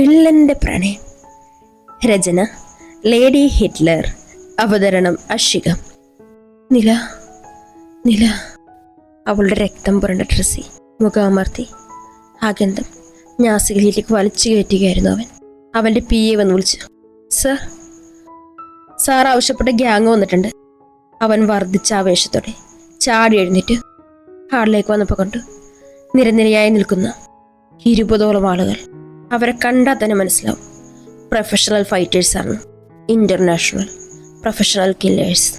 വില്ലന്റെ പ്രണയം. രചന lady Hitler. അവതരണം അഷിക. നില നില. അവളുടെ രക്തം പുരണ്ട ഡ്രസ്സി മുഖമർത്തി. ആ ഗന്ധം ഞാസികളിലേക്ക് വലിച്ചു കയറ്റുകയായിരുന്നു അവൻ. അവന്റെ പി എ വന്ന് വിളിച്ചു സർ സാർ ആവശ്യപ്പെട്ട ഗ്യാങ് വന്നിട്ടുണ്ട്. അവൻ വർദ്ധിച്ച ആവേശത്തോടെ ചാടി എഴുന്നേറ്റ് ഹാളിലേക്ക് വന്നപ്പോൾ കണ്ടു നിരനിരയായി നിൽക്കുന്ന ഇരുപതോളം ആളുകൾ. അവരെ കണ്ടാൽ തന്നെ മനസ്സിലാവും. പ്രൊഫഷണൽ ഫൈറ്റേഴ്സാണ് ഇന്റർനാഷണൽ പ്രൊഫഷണൽ കില്ലേഴ്സ്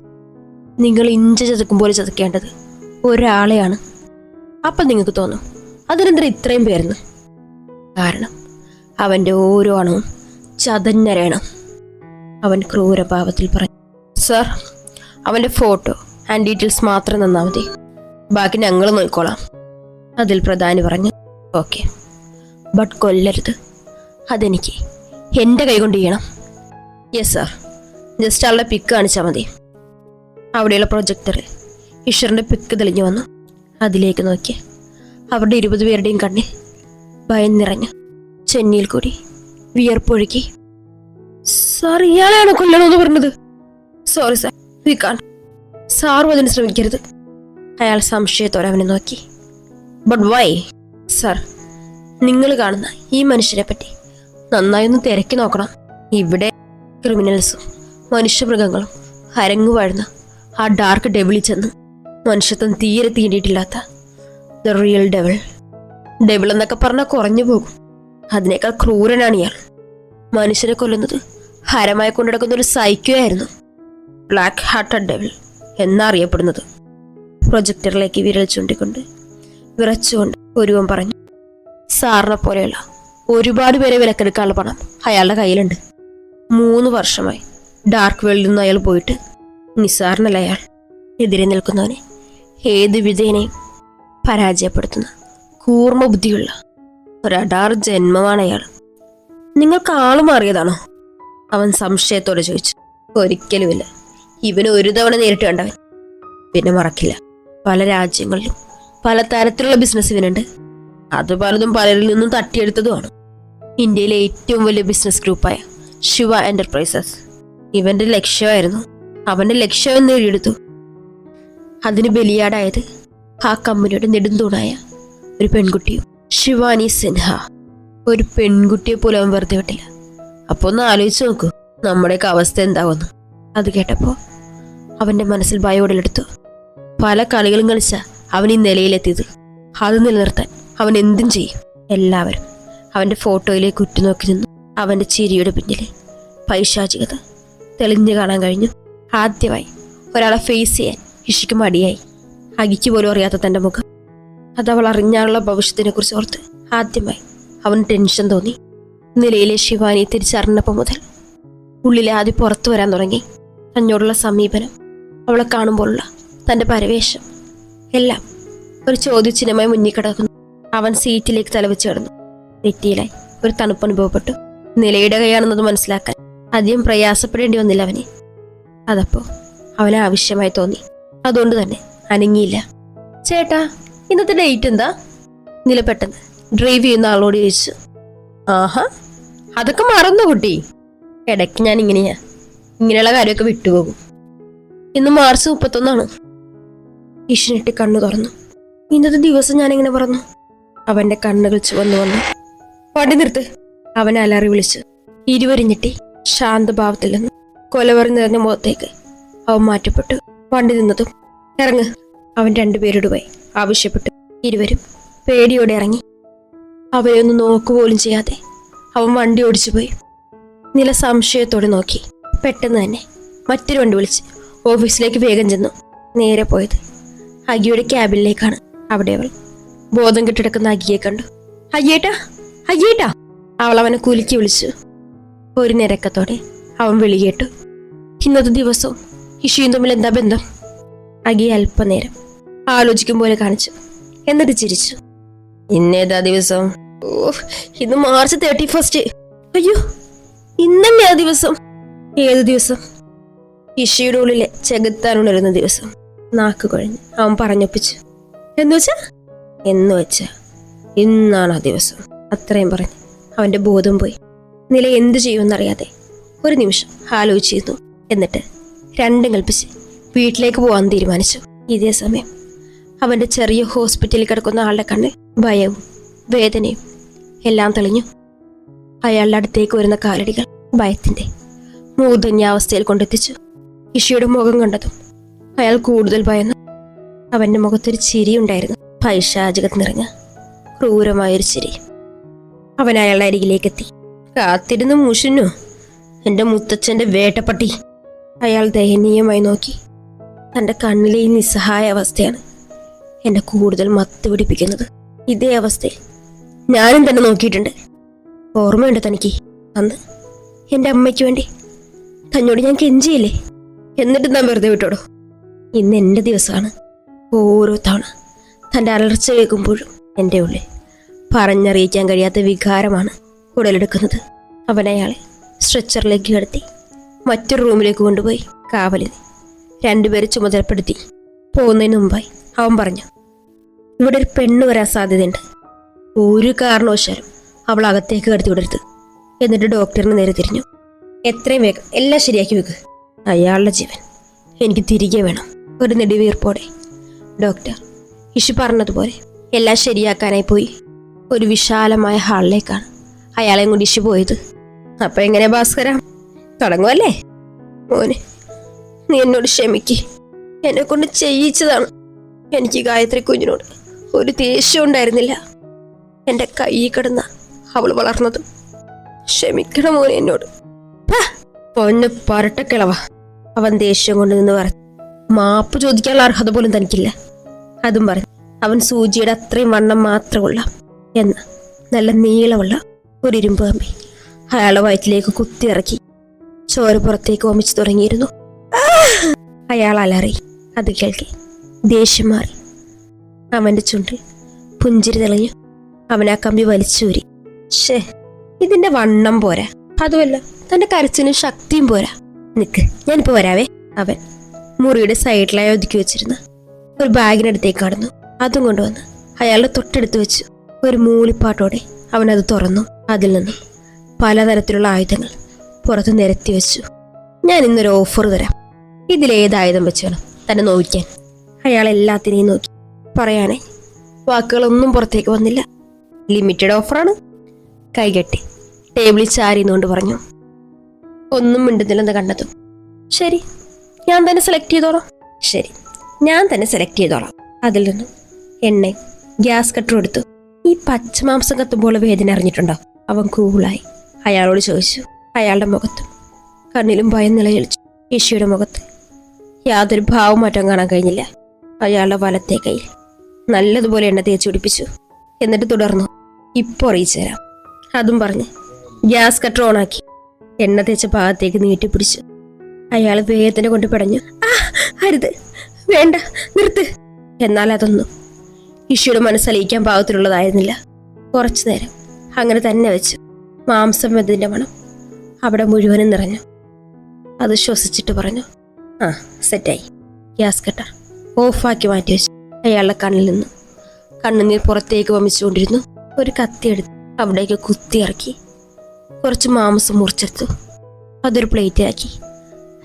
നിങ്ങൾ ഇഞ്ച ചതക്കും പോലെ ചതക്കേണ്ടത് ഒരാളെയാണ്. അപ്പം നിങ്ങൾക്ക് തോന്നും അതിനെന്തിനാ ഇത്രയും പേരെന്ന്? കാരണം അവന്റെ ഓരോ അണവും ചതഞ്ഞരയണം. അവൻ ക്രൂരഭാവത്തിൽ പറഞ്ഞു സർ അവന്റെ ഫോട്ടോ ആൻഡ് ഡീറ്റെയിൽസ് മാത്രം തന്നാൽ മതി. ബാക്കി ഞങ്ങൾ നോക്കിക്കോളാം. അതിൽ പ്രധാനി പറഞ്ഞു ഓക്കെ ബട്ട് കൊല്ലരുത്. അതെനിക്ക് എന്റെ കൈ കൊണ്ട് ചെയ്യണം. യെസ് സാർ ജസ്റ്റ് ആളുടെ പിക്ക് കാണിച്ചാൽ മതി. അവിടെയുള്ള പ്രൊജക്ടറിൽ ഈശ്വറിന്റെ പിക്ക് തെളിഞ്ഞു വന്നു. അതിലേക്ക് നോക്കി. അവരുടെ ഇരുപത് പേരുടെയും കണ്ണിൽ ഭയം നിറഞ്ഞു. ചെന്നിയിൽ കൂടി വിയർപ്പൊഴുക്കി സാർ ഇയാളെയാണ് കൊല്ലണമെന്ന് പറഞ്ഞത്. സോറി സാർ വി കാൺ സാറും അതിന് ശ്രമിക്കരുത്. അയാൾ സംശയത്തോടെ അവനെ നോക്കി. ബട്ട് വൈ സാർ നിങ്ങൾ കാണുന്ന ഈ മനുഷ്യരെ പറ്റി നന്നായി ഒന്ന് തിരക്കി നോക്കണം. ഇവിടെ ക്രിമിനൽസും മനുഷ്യമൃഗങ്ങളും അരങ്ങു വാഴുന്ന ആ ഡാർക്ക് ഡെവിളിൽ ചെന്ന് മനുഷ്യത്വം തീരെ തീണ്ടിയിട്ടില്ലാത്ത ദ റിയൽ ഡെവിൾ ഡെവിൾ എന്നൊക്കെ പറഞ്ഞാൽ കുറഞ്ഞു പോകും. അതിനേക്കാൾ ക്രൂരനാണ് ഇയാൾ. മനുഷ്യനെ കൊല്ലുന്നത് ഹരമായി കൊണ്ടുനടക്കുന്ന ഒരു സൈക്കോ ആയിരുന്നു ബ്ലാക്ക് ഹാർട്ടഡ് ഡെവിൾ എന്നറിയപ്പെടുന്നത് പ്രൊജക്ടറിലേക്ക് വിരൽ ചൂണ്ടിക്കൊണ്ട് വിറച്ചുകൊണ്ട് ഒരുവൻ പറഞ്ഞു സാറിനെ പോലെയുള്ള ഒരുപാട് പേരെ വിലക്കെടുക്കാനുള്ള പണം അയാളുടെ കയ്യിലുണ്ട്. മൂന്ന് വർഷമായി ഡാർക്ക് വേൾഡിൽ നിന്ന് അയാൾ പോയിട്ട് നിസ്സാറിനല്ല അയാൾ. എതിരെ നിൽക്കുന്നവനെ ഏത് വിധേനയും പരാജയപ്പെടുത്തുന്ന കൂർമ്മ ബുദ്ധിയുള്ള ഒരടാർ ജന്മമാണ് അയാൾ. നിങ്ങൾക്ക് ആൾ മാറിയതാണോ? അവൻ സംശയത്തോടെ ചോദിച്ചു. ഒരിക്കലുമില്ല. ഇവന് ഒരു തവണ നേരിട്ട് കണ്ടവൻ. പിന്നെ മറക്കില്ല. പല രാജ്യങ്ങളിലും പല തരത്തിലുള്ള ബിസിനസ് ഇവനുണ്ട്. അത് പലതും പലരിൽ നിന്നും തട്ടിയെടുത്തതുമാണ്. ഇന്ത്യയിലെ ഏറ്റവും വലിയ ബിസിനസ് ഗ്രൂപ്പായ ശിവ എന്റർപ്രൈസസ് ഇവന്റെ ലക്ഷ്യമായിരുന്നു അവന്റെ ലക്ഷ്യം നേടിയെടുത്തു അതിന് ബലിയാടായത് ആ കമ്പനിയുടെ നെടുന്തൂണായ ഒരു പെൺകുട്ടിയും ശിവാനി സിൻഹ. ഒരു പെൺകുട്ടിയെ പോലും അവൻ വെറുതെ വിട്ടില്ല. അപ്പോൾ ഒന്ന് ആലോചിച്ച് നോക്കൂ നമ്മുടെയൊക്കെ അവസ്ഥ എന്താവുന്നു അത് കേട്ടപ്പോൾ അവന്റെ മനസ്സിൽ ഭയം ഉടലെടുത്തു. പല കളികളും കളിച്ച അവൻ ഈ നിലയിലെത്തിയത്. അത് നിലനിർത്താൻ അവൻ എന്തും ചെയ്യും. എല്ലാവരും അവന്റെ ഫോട്ടോയിലേക്ക് ഉറ്റുനോക്കി നിന്നു. അവന്റെ ചിരിയുടെ പിന്നിലെ പൈശാചികത തെളിഞ്ഞു കാണാൻ കഴിഞ്ഞു. ആദ്യമായി ഒരാളെ ഫേസ് ചെയ്യാൻ ഇഷിക്ക് മടിയായി. അകിക്ക് പോലും അറിയാത്ത തന്റെ മുഖം. അതവൾ അവൾ അറിഞ്ഞാലുള്ള ഭവിഷ്യത്തിനെ കുറിച്ച് ഓർത്ത് ആദ്യമായി അവന് ടെൻഷൻ തോന്നി. നിലയിലെ ശിവാനി തിരിച്ചറിഞ്ഞപ്പോൾ മുതൽ ഉള്ളിലെ ആദ്യം പുറത്തു വരാൻ തുടങ്ങി. തന്നോടുള്ള സമീപനം അവളെ കാണുമ്പോഴുള്ള തന്റെ പരവേശം എല്ലാം ഒരു ചോദ്യചിഹ്നമായി മുന്നിൽ കിടക്കുന്നു. അവൻ സീറ്റിലേക്ക് തലവെച്ച് കിടന്നു. നെറ്റിയിലായി ഒരു തണുപ്പ് അനുഭവപ്പെട്ടു. നിലയുടെ കൈയാണെന്നത് മനസ്സിലാക്കാൻ അധികം പ്രയാസപ്പെടേണ്ടി വന്നില്ല അവന്. അതപ്പോ അവന് ആവശ്യമായി തോന്നി. അതുകൊണ്ട് തന്നെ അനങ്ങിയില്ല. ചേട്ടാ ഇന്നത്തെ ഡേറ്റ് എന്താ? നില പെട്ടെന്ന് ഡ്രൈവ് ചെയ്യുന്ന ആളോട് ചോദിച്ചു. ആഹാ അതൊക്കെ മറന്നു കുട്ടി? ഇടയ്ക്ക് ഞാൻ ഇങ്ങനെയാ. ഇങ്ങനെയുള്ള കാര്യമൊക്കെ വിട്ടുപോകും. ഇന്ന് മാർച്ച് മുപ്പത്തൊന്നാണ്. ഈശ്വരട്ടി കണ്ണു തുറന്നു. ഇന്നത്തെ ദിവസം ഞാൻ ഇങ്ങനെ പറഞ്ഞു. അവന്റെ കണ്ണുകൾ ചുവന്നു വന്നു. വണ്ടി നിർത്ത്. അവൻ അലറി വിളിച്ചു. ഇരുവരും ഞെട്ടി ശാന്തഭാവത്തിൽ നിന്ന് കൊലവറി നിറഞ്ഞ മുഖത്തേക്ക് അവൻ മാറ്റപ്പെട്ടു. വണ്ടി നിന്നതും ഇറങ്ങ്. അവൻ രണ്ടുപേരോട് പോയി ആവശ്യപ്പെട്ടു. ഇരുവരും പേടിയോടെ ഇറങ്ങി. അവരെ ഒന്ന് നോക്കുപോലും ചെയ്യാതെ അവൻ വണ്ടി ഓടിച്ചു പോയി നില സംശയത്തോടെ നോക്കി. പെട്ടെന്ന് തന്നെ മറ്റൊരു വണ്ടി വിളിച്ച് ഓഫീസിലേക്ക് വേഗം ചെന്നു. നേരെ പോയത് അഗിയുടെ ക്യാബിനിലേക്കാണ്. അവിടെ അവൾ ബോധം കെട്ടിടക്കുന്ന അഗിയെ കണ്ടു. അയ്യേട്ടാ അയ്യേട്ടാ. അവൾ അവനെ കുലുക്കി വിളിച്ചു. ഒരു നിരക്കത്തോടെ അവൻ വിളി കേട്ടു. ഇന്നത്തെ ദിവസവും ഇഷയും തമ്മിൽ എന്താ ബന്ധം? അഗി അല്പനേരം ആലോചിക്കും പോലെ കാണിച്ചു. എന്നിട്ട് ചിരിച്ചു. ഇന്നേതാ ദിവസം? ഓ ഇന്ന് മാർച്ച് തേർട്ടി ഫസ്റ്റ് അയ്യോ ഇന്നല്ലേ ആ ദിവസം? ഏത് ദിവസം? ഇഷയുടെ ഉള്ളിലെ ചെകുത്താൻ ഉണരുന്ന ദിവസം. നാക്ക് കുഴഞ്ഞ് അവൻ പറഞ്ഞൊപ്പിച്ചു. എന്നുവെച്ചാ എന്നുവെച്ചാ എന്ന് വെച്ചാ ഇന്നാണ് ആ ദിവസം? അത്രയും പറഞ്ഞു. അവന്റെ ബോധം പോയി. നില എന്തു ചെയ്യുമെന്നറിയാതെ ഒരു നിമിഷം ആലോചിച്ചിരുന്നു. എന്നിട്ട് രണ്ടും കൽപ്പിച്ച് വീട്ടിലേക്ക് പോകാൻ തീരുമാനിച്ചു. ഇതേ സമയം അവന്റെ ചെറിയ ഹോസ്പിറ്റലിൽ കിടക്കുന്ന ആളുടെ കണ്ണിൽ ഭയവും വേദനയും എല്ലാം തെളിഞ്ഞു. അയാളുടെ അടുത്തേക്ക് വരുന്ന കാലടികൾ ഭയത്തിന്റെ മൂർധന്യാവസ്ഥയിൽ കൊണ്ടെത്തിച്ചു. ഇഷിയുടെ മുഖം കണ്ടതും അയാൾ കൂടുതൽ ഭയന്നു അവന്റെ മുഖത്തൊരു ചിരിയുണ്ടായിരുന്നു. പൈശാചകത്ത് നിറഞ്ഞ ക്രൂരമായൊരു ചിരി. അവൻ അയാളുടെ അരികിലേക്ക് എത്തി. കാത്തിരുന്ന് മൂഷന്നു എന്റെ മുത്തച്ഛന്റെ വേട്ടപ്പട്ടി. അയാൾ ദയനീയമായി നോക്കി. തന്റെ കണ്ണിലെ ഈ നിസ്സഹായ അവസ്ഥയാണ് എന്നെ കൂടുതൽ മത്ത് പിടിപ്പിക്കുന്നത്. ഇതേ അവസ്ഥയിൽ ഞാനും തന്നെ നോക്കിയിട്ടുണ്ട്. ഓർമ്മയുണ്ട് തനിക്ക്. അന്ന് എന്റെ അമ്മയ്ക്ക് വേണ്ടി തന്നോട് ഞാൻ കെഞ്ചിയില്ലേ? എന്നിട്ട് താൻ വെറുതെ വിട്ടോടോ? ഇന്ന് എന്റെ ദിവസമാണ് ഓരോ തവണ തന്റെ അലർച്ച കേൾക്കുമ്പോഴും എന്റെ ഉള്ളിൽ പറഞ്ഞറിയിക്കാൻ കഴിയാത്ത വികാരമാണ് ഉടലെടുക്കുന്നത്. അവൻ അയാളെ സ്ട്രെച്ചറിലേക്ക് കിടത്തി മറ്റൊരു റൂമിലേക്ക് കൊണ്ടുപോയി കാവലിന് രണ്ടുപേരെ ചുമതലപ്പെടുത്തി. പോകുന്നതിന് മുമ്പായി അവൻ പറഞ്ഞു ഇവിടെ ഒരു പെണ്ണ് വരാൻ സാധ്യതയുണ്ട്. ഒരു കാരണവശാലും അവൾ അകത്തേക്ക് കടത്തി വിടരുത് എന്നിട്ട് ഡോക്ടറിന് നേരെ തിരിഞ്ഞു. എത്രയും വേഗം എല്ലാം ശരിയാക്കി വെക്ക്. അയാളുടെ ജീവൻ എനിക്ക് തിരികെ വേണം. ഒരു നെടുവീർപ്പോടെ ഡോക്ടർ ഇഷു പറഞ്ഞതുപോലെ എല്ലാം ശരിയാക്കാനായി പോയി. ഒരു വിശാലമായ ഹാളിലേക്കാണ് അയാളെയും കൊണ്ട് പോയത്. അപ്പൊ എങ്ങനെ ഭാസ്കര? തുടങ്ങുമല്ലേ മോനെ നീ എന്നോട് ക്ഷമിക്ക്. എന്നെ കൊണ്ട് ചെയ്യിച്ചതാണ് എനിക്ക് ഗായത്രി കുഞ്ഞിനോട്. ഒരു ദേഷ്യം ഉണ്ടായിരുന്നില്ല. എന്റെ കൈ കിടന്ന അവൾ വളർന്നത്. ക്ഷമിക്കണം മോനെ എന്നോട്. പൊന്ന് പരട്ടക്കിളവ അവൻ ദേഷ്യം കൊണ്ട് നിന്ന് പറഞ്ഞു മാപ്പ് ചോദിക്കാനുള്ള അർഹത പോലും തനിക്കില്ല. അതും പറഞ്ഞു അവൻ സൂചിയുടെ അത്രയും വണ്ണം മാത്രമുള്ള എന്ന നല്ല നീളമുള്ള ഒരു ഇരുമ്പ് കമ്പി. അയാളെ വയറ്റിലേക്ക് കുത്തിയിറക്കി ചോര പുറത്തേക്ക് വമിച്ചു തുടങ്ങിയിരുന്നു! അയാൾ അലറി. അത് കേൾക്കെ. ദേഷ്യം മാറി. അവന്റെ ചുണ്ടിൽ പുഞ്ചിരി തെളിഞ്ഞു. അവൻ ആ കമ്പി വലിച്ചൂരി. ഷേ ഇതിന്റെ വണ്ണം പോരാ. അതുമല്ല തന്റെ കരച്ചിനും ശക്തിയും പോരാ. നിക്ക് ഞാനിപ്പോ വരാവേ. അവൻ മുറിയുടെ സൈഡിലായി ഒതുക്കി വെച്ചിരുന്ന. ഒരു ബാഗിനടുത്തേക്ക് കടന്നു. അതും കൊണ്ടുവന്ന് അയാളുടെ തൊട്ടടുത്ത് വെച്ചു. ഒരു മൂളിപ്പാട്ടോടെ അവൻ അത് തുറന്നു. അതിൽ നിന്നും പലതരത്തിലുള്ള ആയുധങ്ങൾ പുറത്ത് നിരത്തി വെച്ചു. ഞാൻ ഇന്നൊരു ഓഫർ തരാം. ഇതിലേത് ആയുധം വെച്ച് വേണം തന്നെ നോക്കാൻ അയാൾ എല്ലാത്തിനെയും നോക്കി. പറയാനേ വാക്കുകളൊന്നും പുറത്തേക്ക് വന്നില്ല. ലിമിറ്റഡ് ഓഫറാണ് കൈകെട്ടി ടേബിളിൽ ചാരിന്നുകൊണ്ട് പറഞ്ഞു. ഒന്നും മിണ്ടുന്നില്ലെന്ന് കണ്ടതും ശരി ഞാൻ തന്നെ സെലക്ട് ചെയ്തോളാം. ശരി ഞാൻ തന്നെ സെലക്ട് ചെയ്തോളാം. അതിൽ നിന്നും എണ്ണയും ഗ്യാസ് കട്ടറും എടുത്തു. ഈ പച്ചമാംസം കത്തുമ്പോൾ വേദന അറിഞ്ഞിട്ടുണ്ടോ? അവൻ കൂളായി. അയാളോട് ചോദിച്ചു. അയാളുടെ മുഖത്തും കണ്ണിലും ഭയം നിലയിളിച്ചു യേശുയുടെ മുഖത്ത് യാതൊരു ഭാവം മാറ്റം കാണാൻ കഴിഞ്ഞില്ല. അയാളുടെ വലത്തെ കയ്യിൽ നല്ലതുപോലെ എണ്ണ തേച്ച് പിടിപ്പിച്ചു. എന്നിട്ട് തുടർന്നു. ഇപ്പോൾ അറിയിച്ചു തരാം. അതും പറഞ്ഞ് ഗ്യാസ് കട്ടർ ഓണാക്കി. എണ്ണ തേച്ച ഭാഗത്തേക്ക് നീട്ടിപ്പിടിച്ചു അയാൾ വേദന കൊണ്ട് പിടഞ്ഞു. ആ അരുത്. വേണ്ട നിർത്ത്. എന്നാൽ അതൊന്നും ഇഷിയുടെ മനസ്സലിയിക്കാൻ പാകത്തിലുള്ളതായിരുന്നില്ല. കുറച്ചു നേരം അങ്ങനെ തന്നെ വെച്ചു മാംസം വെതിന്റെ മണം അവിടെ മുഴുവനും നിറഞ്ഞു. അത് ശ്വസിച്ചിട്ട് പറഞ്ഞു ആ സെറ്റായി. ഗ്യാസ് കട്ടർ ഓഫാക്കി മാറ്റി വെച്ചു. അയാളുടെ കണ്ണിൽ നിന്ന് കണ്ണുനീർ പുറത്തേക്ക് വമിച്ചുകൊണ്ടിരുന്നു. ഒരു കത്തിയെടുത്ത് അവിടേക്ക് കുത്തി ഇറക്കി കുറച്ച് മാംസം മുറിച്ചെടുത്തു. അതൊരു പ്ലേറ്റിലാക്കി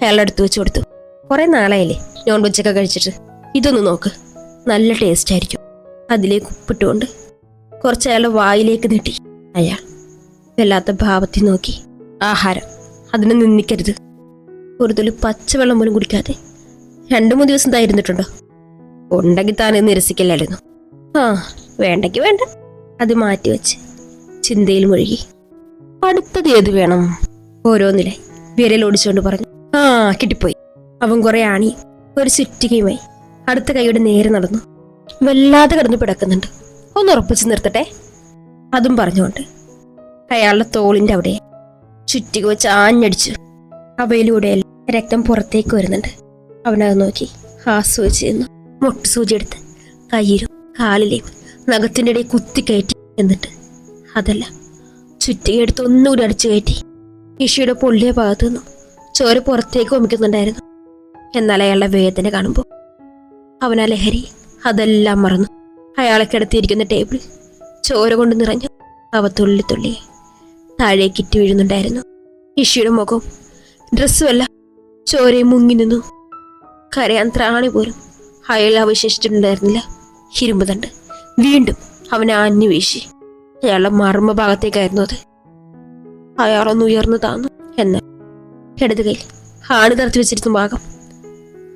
അയാളുടെ അടുത്ത് വെച്ച് കൊടുത്തു. കുറേ നാളായില്ലേ നോൺ വെജ് ഒക്കെ കഴിച്ചിട്ട്? ഇതൊന്ന് നോക്ക്. നല്ല ടേസ്റ്റ് ആയിരിക്കും. അതിലേക്ക് ഉപ്പിട്ടുകൊണ്ട് കുറച്ച് അയാളുടെ വായിലേക്ക് നീട്ടി. അയാൾ വല്ലാത്ത ഭാവത്തിൽ നോക്കി. ആഹാരം അതിനെ നിന്ദിക്കരുത്. ഒരു പച്ചവെള്ളം പോലും കുടിക്കാതെ രണ്ടു മൂന്ന് ദിവസം തായിരുന്നിട്ടുണ്ടോ ഉണ്ടെങ്കിൽ താൻ നിരസിക്കല്ലായിരുന്നു ആ വേണ്ടെങ്കിൽ വേണ്ട. അത് മാറ്റിവെച്ച് ചിന്തയിൽ മുഴുകി. അടുത്തത് ഏത് വേണം? ഓരോന്നിലെ വിരൽ ഓടിച്ചുകൊണ്ട് പറഞ്ഞു. ആ കിട്ടിപ്പോയി. അവൻ കുറെ ആണി ഒരു ചുറ്റികയുമായി അടുത്ത കൈയുടെ നേരെ നടന്നു. വല്ലാതെ കിടന്ന് പിടക്കുന്നുണ്ട്. ഒന്ന് ഉറപ്പിച്ചു നിർത്തട്ടെ? അതും പറഞ്ഞുകൊണ്ട് അയാളുടെ തോളിന്റെ അവിടെ ചുറ്റിക വെച്ച് ആഞ്ഞടിച്ചു അവയിലൂടെ രക്തം പുറത്തേക്ക് വരുന്നുണ്ട്. അവനത് നോക്കി ആസ്വദിച്ച് നിന്നു. മുട്ടുസൂചി എടുത്ത് കയ്യിലും കാലിലെയും നഖത്തിന്റെ ഇടയിൽ കുത്തി കയറ്റി എന്നിട്ട് അതല്ല ചുറ്റികയെടുത്ത് ഒന്നുകൂടി അടിച്ചു കയറ്റി ഇഷിയുടെ പൊള്ളിയ ഭാഗത്തു നിന്നും ചോര പുറത്തേക്ക് വമിക്കുന്നുണ്ടായിരുന്നു എന്നാൽ അയാളുടെ വേദന കാണുമ്പോൾ അവനാ ലഹരി അതെല്ലാം മറന്നു. അയാളെ കിടത്തിയിരിക്കുന്ന ടേബിൾ ചോര കൊണ്ട് നിറഞ്ഞു അവ തുള്ളി തുള്ളി താഴേക്ക് ഇറ്റ് വീഴുന്നുണ്ടായിരുന്നു. ഇഷിയുടെ മുഖം ഡ്രസ്സുമല്ല ചോരയും മുങ്ങി നിന്നു. കരയാൻ ത്രാണി പോലും അയാൾ അവശേഷിച്ചിട്ടുണ്ടായിരുന്നില്ല. ഇരുമ്പ് തണ്ട്. വീണ്ടും അവൻ ആഞ്ഞു വീശി. അയാളുടെ മർമ്മ ഭാഗത്തേക്കായിരുന്നു അത് അയാളൊന്ന് ഉയർന്നു താന്നു എന്നാൽ ഇടത് കയ്യിൽ ആണി തറച്ചു വെച്ചിരുന്ന ഭാഗം.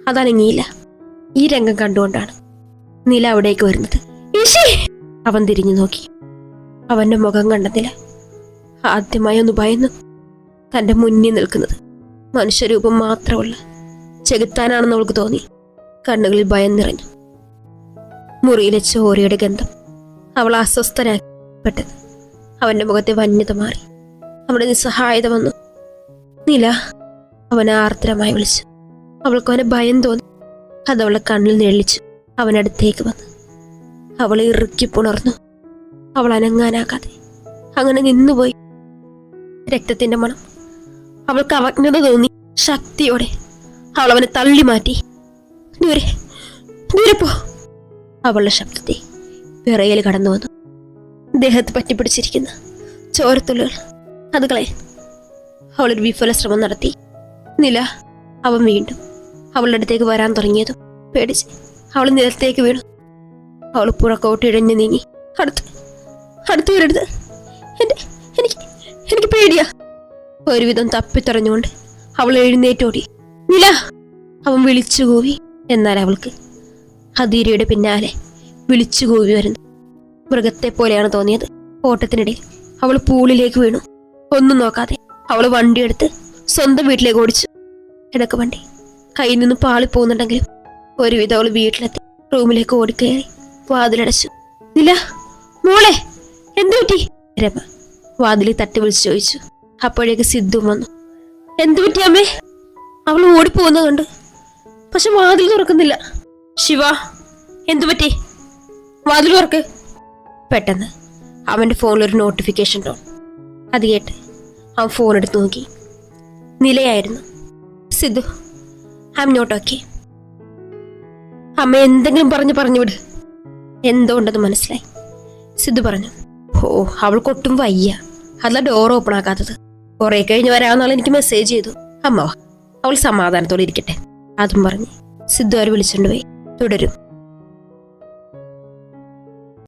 അതനങ്ങിയില്ല. ഈ രംഗം കണ്ടുകൊണ്ടാണ് നില അവിടേക്ക് വരുന്നത്. അവൻ തിരിഞ്ഞു നോക്കി. അവന്റെ മുഖം കണ്ടതില്ല ആദ്യമായി ഒന്ന് ഭയന്നു തന്റെ മുന്നിൽ നിൽക്കുന്നത് മനുഷ്യരൂപം മാത്രമുള്ള ചെകുത്താനാണെന്ന് അവൾക്ക് തോന്നി. കണ്ണുകളിൽ ഭയം നിറഞ്ഞു. മുറിയിലെ ചോരയുടെ ഗന്ധം അവൾ അസ്വസ്ഥനാക്കി പെട്ടെന്ന് അവന്റെ മുഖത്തെ വന്യത മാറി. അവിടെ നിസ്സഹായത വന്നു. നില അവനെ ആർദ്രമായി വിളിച്ചു. അവൾക്ക് അവനെ ഭയം തോന്നി. അത് അവളെ കണ്ണിൽ നിഴലിച്ചു. അവനടുത്തേക്ക് വന്നു അവളെ ഇറുക്കി പുണർന്നു. അവൾ അനങ്ങാനാകാതെ അങ്ങനെ നിന്നുപോയി. രക്തത്തിന്റെ മണം. അവൾക്ക് അവജ്ഞത തോന്നി. ശക്തിയോടെ അവൾ അവനെ തള്ളി മാറ്റി. ദൂരെ പോ. അവളുടെ ശബ്ദത്തെ വിറയൽ കടന്നു വന്നു. ദേഹത്ത് പറ്റിപ്പിടിച്ചിരിക്കുന്ന ചോരത്തുള്ളുകൾ. അത് കളയാൻ അവളൊരു വിഫല ശ്രമം നടത്തി. നില. അവൻ വീണ്ടും അവളുടെ അടുത്തേക്ക് വരാൻ തുടങ്ങിയതും പേടിച്ച് അവൾ നിലത്തേക്ക് വീണു. അവൾ പുറക്കോട്ട് ഇഴഞ്ഞു നീങ്ങി. അടുത്ത് അടുത്ത് വരരുത്. എന്റെ എനിക്ക് എനിക്ക് പേടിയാ. ഒരുവിധം തപ്പിത്തറഞ്ഞുകൊണ്ട് അവൾ എഴുന്നേറ്റോടി. നില. അവൻ വിളിച്ചു കൂവി എന്നാൽ അവൾക്ക് ഹദീരയുടെ പിന്നാലെ വിളിച്ചു വരുന്നു. മൃഗത്തെ പോലെയാണ് തോന്നിയത്. ഓട്ടത്തിനിടയിൽ അവൾ പൂളിലേക്ക് വീണു. ഒന്നും നോക്കാതെ അവൾ വണ്ടിയെടുത്ത് സ്വന്തം വീട്ടിലേക്ക് ഓടിച്ചു. ഇടയ്ക്ക് വണ്ടി കയ്യിൽ നിന്ന് പാളി പോകുന്നുണ്ടെങ്കിലും ഒരുവിധം അവൾ വീട്ടിലെത്തി. റൂമിലേക്ക് ഓടിക്കയറി. വാതിലടച്ചു. നില മോളെ എന്തു പറ്റി? രമ വാതിലിൽ തട്ടി വിളിച്ചു ചോദിച്ചു. അപ്പോഴേക്ക് സിദ്ധു വന്നു. എന്തു പറ്റി അമ്മേ? അവൾ ഓടിപ്പോകുന്ന കണ്ടു. പക്ഷെ വാതിൽ തുറക്കുന്നില്ല. ശിവ എന്തു പറ്റി? വാതിൽ തുറക്ക്. പെട്ടെന്ന് അവന്റെ ഫോണിൽ ഒരു നോട്ടിഫിക്കേഷൻ ടോൺ അത് കേട്ട് അവൻ ഫോൺ എടുത്ത് നോക്കി. നിലയായിരുന്നു. Sidhu I am not okay അമ്മ എന്തെങ്കിലും പറഞ്ഞു പറഞ്ഞു വിട്. എന്തോ ഉണ്ടെന്ന് മനസ്സിലായി? സിദ്ധു പറഞ്ഞു ഓ അവൾക്കൊട്ടും വയ്യ. അല്ല ഡോർ ഓപ്പൺ ആക്കാത്തത്. കുറെ കഴിഞ്ഞ് വരാമെന്നുള്ള എനിക്ക് മെസ്സേജ് ചെയ്തു. അമ്മ അവൾ സമാധാനത്തോടെ ഇരിക്കട്ടെ. അതും പറഞ്ഞ് സിദ്ധു അവർ വിളിച്ചുകൊണ്ട് പോയി. തുടരും.